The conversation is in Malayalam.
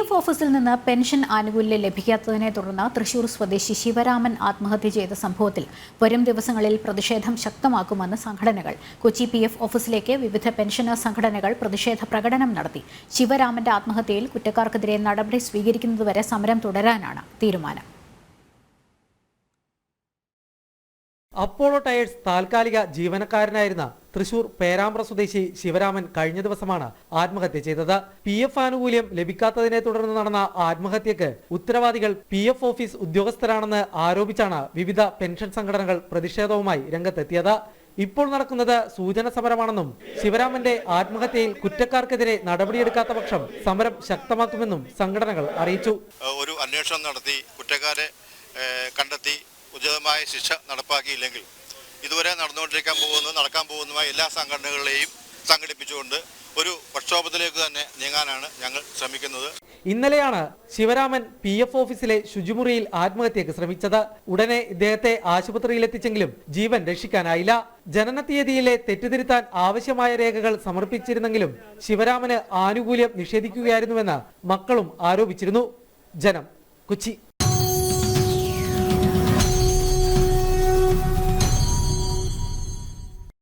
എഫ് ഓഫീസിൽ നിന്ന് പെൻഷൻ ആനുകൂല്യം ലഭിക്കാത്തതിനെ തുടർന്ന് തൃശൂർ സ്വദേശി ശിവരാമൻ ആത്മഹത്യ ചെയ്ത സംഭവത്തിൽ വരും ദിവസങ്ങളിൽ പ്രതിഷേധം ശക്തമാക്കുമെന്ന് സംഘടനകൾ. കൊച്ചി പി എഫ് ഓഫീസിലേക്ക് വിവിധ പെൻഷനേഴ്സ് സംഘടനകൾ പ്രതിഷേധ പ്രകടനം നടത്തി. ശിവരാമന്റെ ആത്മഹത്യയിൽ കുറ്റക്കാർക്കെതിരെ നടപടി സ്വീകരിക്കുന്നതുവരെ സമരം തുടരാനാണ് തീരുമാനം. അപ്പോളോ ടയേഴ്സ് താൽക്കാലിക ജീവനക്കാരനായിരുന്ന തൃശൂർ പേരാമ്പ്ര സ്വദേശി ശിവരാമൻ കഴിഞ്ഞ ദിവസമാണ് ആത്മഹത്യ ചെയ്തത്. പി എഫ് ആനുകൂല്യം ലഭിക്കാത്തതിനെ തുടർന്ന് നടന്ന ആത്മഹത്യക്ക് ഉത്തരവാദികൾ പി എഫ് ഓഫീസ് ഉദ്യോഗസ്ഥരാണെന്ന് ആരോപിച്ചാണ് വിവിധ പെൻഷൻ സംഘടനകൾ പ്രതിഷേധവുമായി രംഗത്തെത്തിയത്. ഇപ്പോൾ നടക്കുന്നത് സൂചന സമരമാണെന്നും ശിവരാമന്റെ ആത്മഹത്യയിൽ കുറ്റക്കാർക്കെതിരെ നടപടിയെടുക്കാത്ത പക്ഷം സമരം ശക്തമാക്കുമെന്നും സംഘടനകൾ അറിയിച്ചു. ഒരു അന്വേഷണം നടത്തി കുറ്റക്കാരെ കണ്ടെത്തി ഉചിതമായ ശിക്ഷ നടപ്പാക്കിയില്ലെങ്കിൽ ഇതുവരെ നടന്നുകൊണ്ടിരിക്കാൻ പോകുന്ന നടക്കാൻ പോകുന്നതുമായ എല്ലാ സംഘടനകളെയും സംഘടിപ്പിച്ചുകൊണ്ട് ഒരു പ്രക്ഷോഭത്തിലേക്ക് തന്നെ നീങ്ങാനാണ് ഞങ്ങൾ ശ്രമിക്കുന്നത്. ഇന്നലെയാണ് ശിവരാമൻ പി എഫ് ഓഫീസിലെ ശുചിമുറിയിൽ ആത്മഹത്യക്ക് ശ്രമിച്ചത്. ഉടനെ ഇദ്ദേഹത്തെ ആശുപത്രിയിൽ എത്തിച്ചെങ്കിലും ജീവൻ രക്ഷിക്കാനായില്ല. ജനന തീയതിയിലെ തെറ്റുതിരുത്താൻ ആവശ്യമായ രേഖകൾ സമർപ്പിച്ചിരുന്നെങ്കിലും ശിവരാമന് ആനുകൂല്യം നിഷേധിക്കുകയായിരുന്നുവെന്ന് മക്കളും ആരോപിച്ചിരുന്നു. ജനം കൊച്ചി.